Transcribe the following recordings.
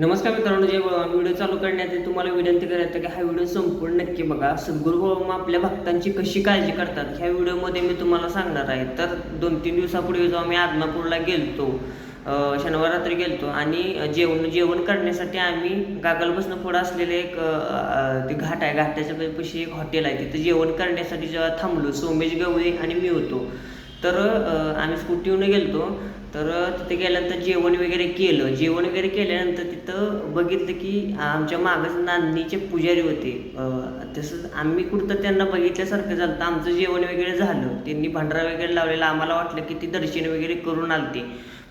नमस्कार मित्रांनो जय बाळा व्हिडिओ चालू करण्यात तुम्हाला विनंती करायचं की हा व्हिडिओ संपूर्ण नक्की बघा. सद्गुरू बाबा आपल्या भक्तांची कशी काळजी करतात? ह्या व्हिडिओमध्ये मी तुम्हाला सांगणार आहे. तर दोन तीन दिवसापूर्वी जेव्हा मी आदमापूरला गेलतो शनिवार रात्री गेलतो आणि जेवण जेवण करण्यासाठी आम्ही गागलपासून पुढं असलेले एक ते घाट आहे. घाटाच्या पशी एक हॉटेल आहे. तिथं जेवण करण्यासाठी जेव्हा थांबलो सोमेश गवळी आणि मी होतो. तर आम्ही आम्ही स्कूटीवरून गेलतो. तर तिथे गेल्यानंतर जेवण वगैरे केलं. जेवण वगैरे केल्यानंतर तिथं बघितलं की आमच्या मागंच नांदणीचे पुजारी होते. तसंच आम्ही कुठं त्यांना बघितल्यासारखं झालं तर आमचं जेवण वगैरे झालं. त्यांनी भांडारा वगैरे लावलेला. आम्हाला वाटलं की ती दर्शन वगैरे करून आलते.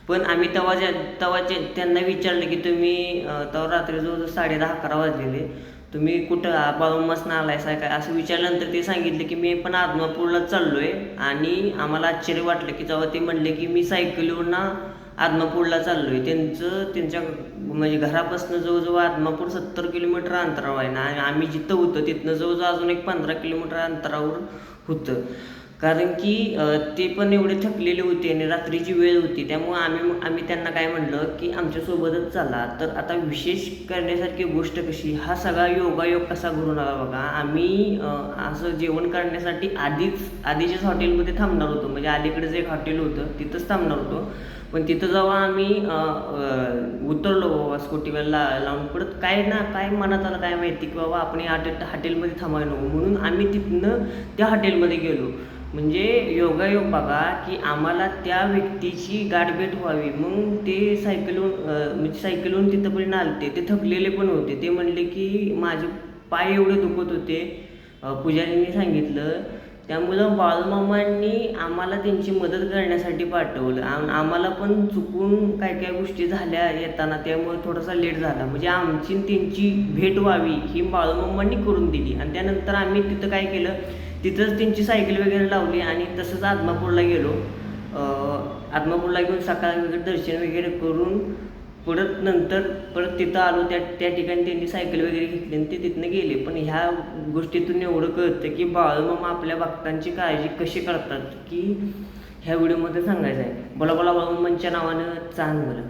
पण आम्ही तेव्हा ज्या तेव्हा त्यांना विचारलं की तुम्ही तेव्हा रात्री जवळजवळ साडे दहा अकरा वाजलेले. तुम्ही कुठं बाळूमासनं आलाय साय काय? असं विचारल्यानंतर ते सांगितलं की मी पण आदमापूरला चाललोय आणि आम्हाला आश्चर्य वाटलं की जेव्हा ते म्हणले की मी सायकलीवरून आदमापूरला चाललोय. त्यांचं त्यांच्या म्हणजे घरापासून जवळजवळ आदमापूर सत्तर किलोमीटर अंतरावर आहे ना. आम्ही जिथं होतं तिथनं जवळजवळ अजून एक पंधरा किलोमीटर अंतरावर होतं. कारण की ते पण एवढे थकलेले होते आणि रात्रीची वेळ होती. त्यामुळे आम्ही आम्ही त्यांना काय म्हणलं की आमच्यासोबतच चला. तर आता विशेष करण्यासारखी गोष्ट कशी? हा सगळा योगायोग कसा घडून आला बघा. आम्ही असं जेवण करण्यासाठी आधीच आधीच्याच हॉटेलमध्ये थांबणार होतो. म्हणजे अलीकडेच एक हॉटेल होतं. तिथंच थांबणार होतो. पण तिथं जेव्हा आम्ही उतरलो बाबा स्कूटीवर ला लावून. परत काय ना काय मनात आलं काय माहिती की बाबा आपण या हॉटेल हॉटेलमध्ये थांबायला नको. म्हणून आम्ही तिथनं त्या हॉटेलमध्ये गेलो. म्हणजे योगायोग बघा की आम्हाला त्या व्यक्तीची गाठभेट व्हावी. मग ते सायकलून म्हणजे सायकलून तिथंपर्यंत आलते ते थकलेले पण होते. ते म्हणले की माझे पाय एवढे दुखत होते. पुजारींनी सांगितलं. त्यामुळं बाळूमामांनी आम्हाला त्यांची मदत करण्यासाठी पाठवलं. आम आम्हाला पण चुकून काय काय गोष्टी झाल्या येताना त्यामुळे थोडासा लेट झाला. म्हणजे आमची त्यांची भेट व्हावी ही बाळूमामांनी करून दिली. आणि त्यानंतर आम्ही तिथं काय केलं? तिथंच त्यांची सायकल वगैरे लावली आणि तसंच आदमापूरला गेलो. आदमापूरला घेऊन सकाळी वगैरे दर्शन वगैरे करून परत नंतर परत तिथं आलो. त्या त्या ठिकाणी त्यांनी सायकल वगैरे घेतली आणि ते तिथनं गेले. पण ह्या गोष्टीतून एवढं कळतं की बाळूमामा आपल्या भक्तांची काळजी कशी करतात की ह्या व्हिडिओमध्ये सांगायचं आहे. बोला बोला बाळूमांच्या नावानं चांग मला